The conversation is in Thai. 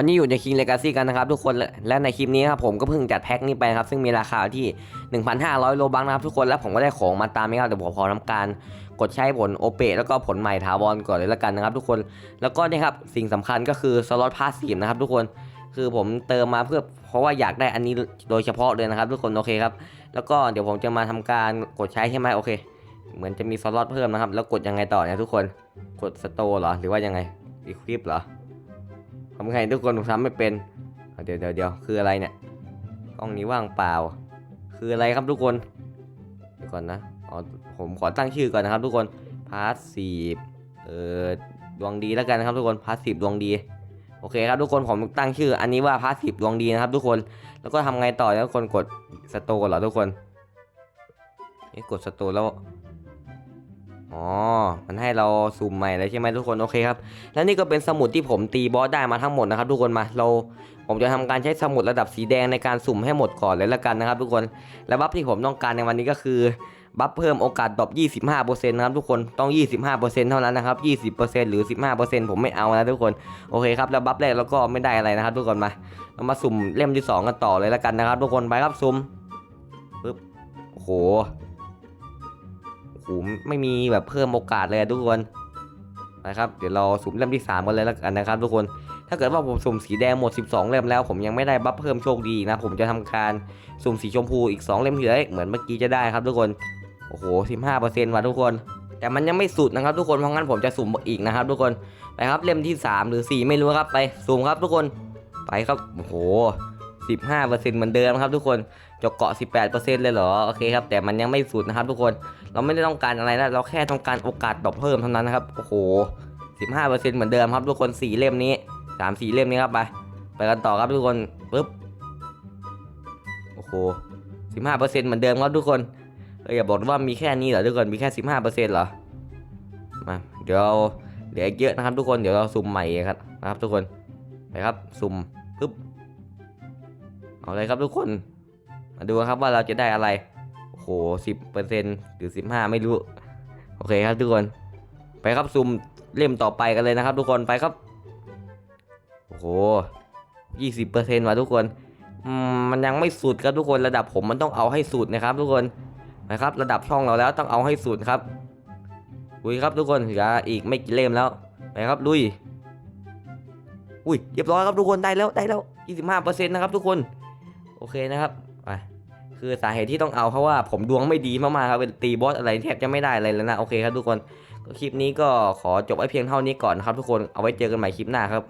วันนี้อยู่ใน King Legacy กันนะครับทุกคนและในคลิปนี้ครับผมก็เพิ่งจัดแพ็คนี้ไปครับซึ่งมีราคาที่ 1,500 โลบังนะครับทุกคนแล้วผมก็ได้ของมาตามนี้ครับเดี๋ยวผมขอทำการกดใช้ผลโอเปแล้วก็ผลใหม่ถาวรก่อนเลยละกันนะครับทุกคนแล้วก็นี่ครับสิ่งสำคัญก็คือสล็อตพาสซีฟนะครับทุกคนคือผมเติมมาเพื่อเพราะว่าอยากได้อันนี้โดยเฉพาะเลยนะครับ ทุกคนโอเคครับแล้วก็เดี๋ยวผมจะมาทำการกดใช้ใช่ไหมโอเค เหมือนจะมีสล็อตเพิ่มนะครับ แล้วกดยังไงต่อเนี่ยทุกคนกดสโตร์เหรอหรือว่ายังไงอีคลิปเหรอ ทำไงทุกคนผมทำไม่เป็นเดี๋ยวเดี๋ยวเดี๋ยวคืออะไรเนี่ยกล้องนี้ว่างเปล่า คืออะไรครับทุกคนเดี๋ยวก่อนนะอ๋อผมขอตั้งชื่อก่อนนะครับ ทุกคนพาสีเอ่อดวงดีแล้วกันนะครับ ทุกคนพาสีดวงดีโอเคครับทุกคนผมตั้งชื่อ อันนี้ว่าพาสีดวงดีนะครับ ทุกคนแล้วก็ทำไงต่อทุกคนกดสโตร์เหรอทุกคนนี่กดสโตร์แล้ว อ๋อ มันให้เราซูมใหม่เลยใช่ไหมทุกคน โอเคครับ และนี่ก็เป็นสมุดที่ผมตีบอสได้มาทั้งหมดนะครับทุกคนมา เรา ผมจะทำการใช้สมุดระดับสีแดงในการสุ่มให้หมดก่อนเลยละกันนะครับทุกคน และบัฟที่ผมต้องการในวันนี้ก็คือบัฟเพิ่มโอกาสดรอป25%นะครับทุกคน ต้อง 25%เท่านั้นนะครับ 20%หรือ 15%ผมไม่เอานะทุกคน โอเคครับ แล้วบัฟแรกเราก็ไม่ได้อะไรนะครับ ทุกคนมา เรามาสุ่มเล่มที่สองกันต่อเลยละกันนะครับ ทุกคน ไปครับ สุ่มปึ๊บโอ้โห ไม่มีแบบเพิ่มโอกาสเลยทุกคนนะครับเดี๋ยวเราสุ่มเล่มที่3กันเลยแล้วกันนะครับ ทุกคนถ้าเกิดว่าผมสุ่มสีแดงหมด 12 เล่มแล้ว ผมยังไม่ได้บัฟเพิ่มโชคดีนะ ผมจะทำการสุ่มสีชมพูอีก 2 เล่มที่เหลือเหมือนเมื่อกี้จะได้ครับทุกคนโอ้โห15%ว่ะทุกคน แต่มันยังไม่สุดนะครับ ทุกคนเพราะงั้นผมจะสุ่มอีกนะครับ ทุกคนไปครับเล่มที่ 3 หรือ 4 ไม่รู้ครับไปสุ่มครับทุกคนไปครับโอ้โห 15%เหมือนเดิมครับทุกคนจกเกาะ 18%เลยเหรอโอเคครับแต่มันยังไม่สุดนะครับทุกคนเราไม่ได้ต้องการอะไรนะเราแค่ต้องการโอกาสดรอปเพิ่มเท่านั้นนะครับโอ้โห 15%เหมือนเดิมครับทุกคน4เล่มนี้3 4เล่มนี้ครับไปไปกันต่อครับทุกคนปึ๊บโอ้โห 15%เหมือนเดิมครับทุกคนเอออย่าบอกว่ามีแค่นี้เหรอทุกคนมีแค่ 15%เหรอมาเดี๋ยวเหลือเยอะนะครับทุกคนเดี๋ยวเราสุ่มใหม่ครับนะครับทุกคนไปครับสุ่มปึ๊บ เอาเลยครับทุกคน มาดูครับว่าเราจะได้อะไรโอ้โหสิบเปอร์เซ็นหรือสิบห้าไม่รู้ โอเคครับทุกคน ไปครับซูมเล่มต่อไปกันเลยนะครับ ทุกคนไปครับ โอ้โหยี่สิบเปอร์เซ็นต์ว่ะทุกคนมันยังไม่สุดครับทุกคนระดับผมมันต้องเอาให้สุดนะครับ ทุกคนนะครับ ระดับช่องเราแล้วต้องเอาให้สุดครับลุยครับทุกคนเหลืออีกไม่กี่เล่มแล้วไปครับลุยอุ้ยเรียบร้อยครับทุกคนได้แล้วได้แล้วยี่สิบห้าเปอร์เซ็นต์นะครับทุกคน โอเคนะครับไปคือสาเหตุที่ต้องเอาเพราะว่าผมดวงไม่ดีมากๆครับเป็นตีบอสอะไรแทบจะไม่ได้อะไรแล้วนะโอเคครับทุกคนก็คลิปนี้ก็ขอจบไว้เพียงเท่านี้ก่อนนะครับทุกคนเอาไว้เจอกันใหม่คลิปหน้าครับ